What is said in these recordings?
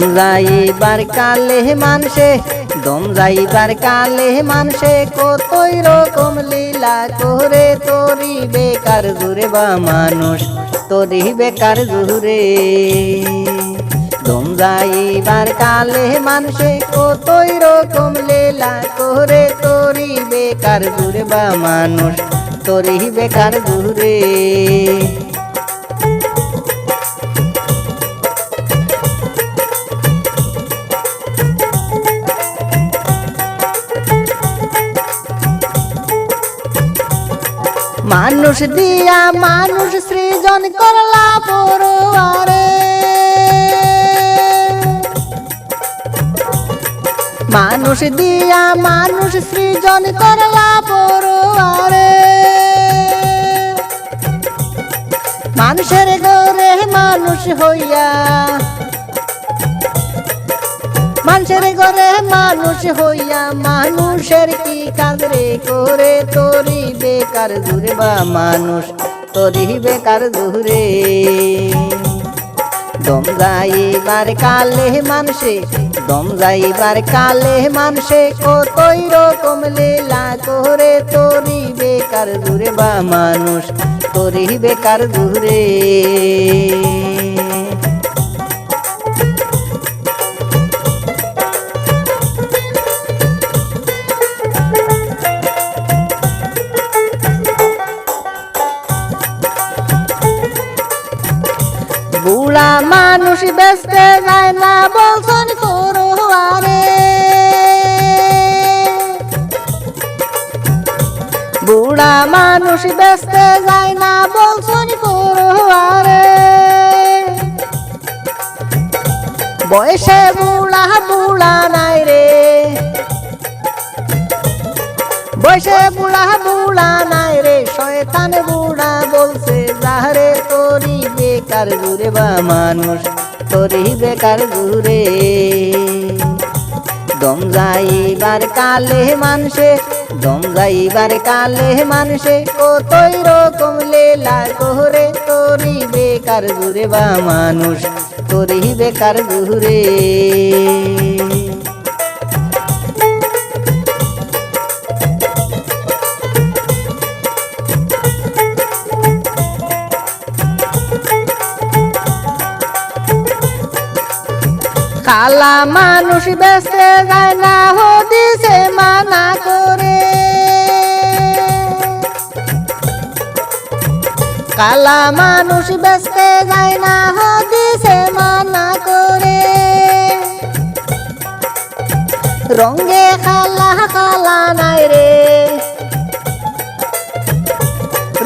যাইবার কালে মানসে দম যাইবার কালে মানসে, কতই রকম লীলা করে তোরি বেকার জুড়ে বা মানুষ, তোরি বেকার জুড়ে। দম যাইবার কালে মানসে, কতই রকম লীলা করে তোরি বেকার জুড়ে বা মানুষ, তোরি বেকার জুড়ে। মানুষ দিয়া মানুষ সৃজন করলা পড়ুয়ারে মানুষ দিয়া মানুষ সৃজন করলা পড়ুয়ারে মানুষের গরে মানুষ হইয়া মানুষের ঘরে মানুষ হইয়া, মানুষের কি কাজ রে করে তোরি বেকার দূরে বা মানুষ, তোরি বেকার দূরে। দম যাইবার কালে মানুষে, দম যাইবার কালে মানুষে, কতই রকম লীলা করে তোরি বেকার দূরে বা মানুষ, তোরি বেকার দূরে। বুড়া মানুষ বেসতে যায় না, বলছন বুড়া মানুষ বেসতে যায় না, বলছন করুয়ারে বয়সে বুড়া বুড়া নাই রে। বয়সে বুড়া বুড়া নাই রে, শয়তান বুড়া বেকার ঘুরে বা মানুষ, তোরই বেকার ঘুরে। দম যাইবার কালে মানুষে, দম যাইবার কালে মানুষে কতই রকম লেলা কোহরে, তোরই বেকার ঘুরে বা মানুষ, তোরই বেকার ঘুরে। কালা মানুষ বেসতে যায় না, হদিসে মানা করে। কালা মানুষ বেসতে যায় না, হদিসে মানা করে। রঙ্গে খালা খালা নাই রে।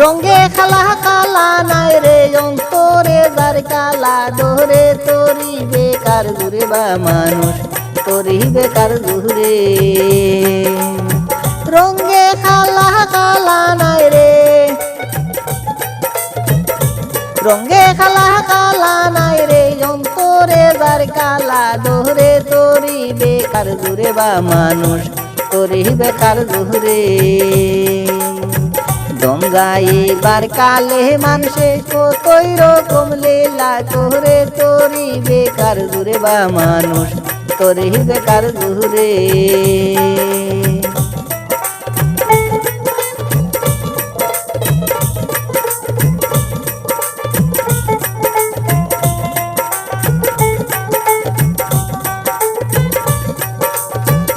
রঙ্গে খালা কালা নাই রে অন্তরে, যার কালা ডোরে তোরি বেকার ঘুরে বা মানুষ, তোরি বেকার ঘুরে রঙ্গে খালা কালা নাই রে। রঙ্গে খালা কালা নাই রে অন্তরে, যার কালা ডোরে তোরি বেকার ঘুরে বা মানুষ, তোরি বেকার ঘুরে দম গাইবার কালে মানুষে কতই রকম লীলা করে তোরি বেকার দূরে বা মানুষ, তোরি বেকার দূরে।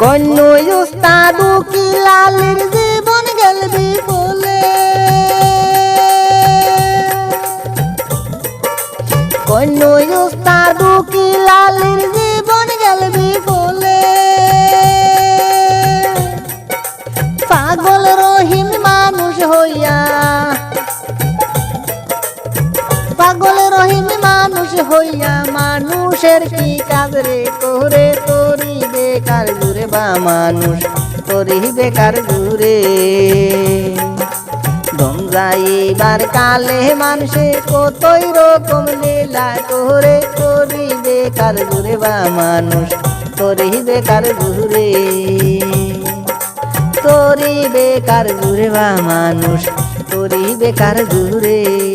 কন্যু উস্তাদু কি লালের কন্যু উস্তাদু কি লালের জীবন গেলবি বলে পাগল রহিম মানুষ হইয়া পাগল রহিম মানুষ হইয়া মানুষের কি কাজ রে করে তোরি বেকার ঘুরে বা মানুষ তোরি বেকার ঘুরে দম বার কালে মানুষে কতই রকম লীলা করে করি বেকার ঘুরে বা মানুষ করি বেকার ঘুরে? তোরি বেকার ঘুরে বা মানুষ তোরি বেকার ঘুরে?